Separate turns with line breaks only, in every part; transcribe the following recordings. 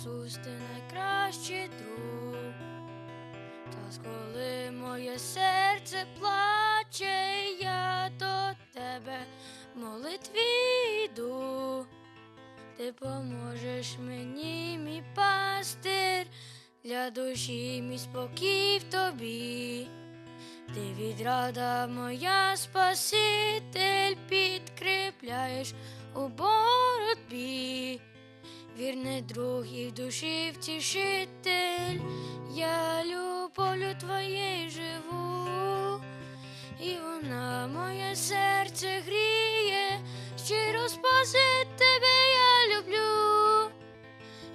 Ісус, ти найкращий друг. Та коли моє серце плаче, я до тебе молитві йду. Ти поможеш мені, мій пастир, для душі мій спокій в тобі. Ти відрада моя Спаситель, підкріпляєш у боротьбі. Друг і в душі втішитель, я любов'ю твоєю живу, і вона моє серце гріє, щиро спасить тебе я люблю,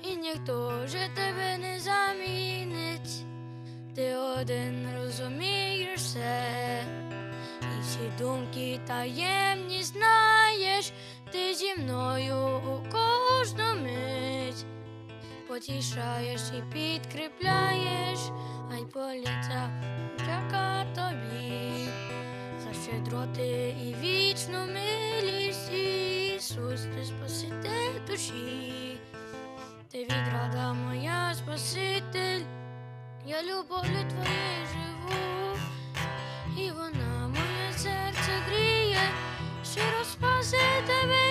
і ніхто вже тебе не замінить, ти один розумієш все, і всі думки таємні знаєш, ти зі мною у мить потішаєш і підкріпляєш, ай поліця дяка тобі, за щедроти і вічну милість, Ісус, ти спаситель душі, ти відрада моя Спаситель, я любов'ю твоєю живу, і вона моє серце гріє, щиро спаси тебе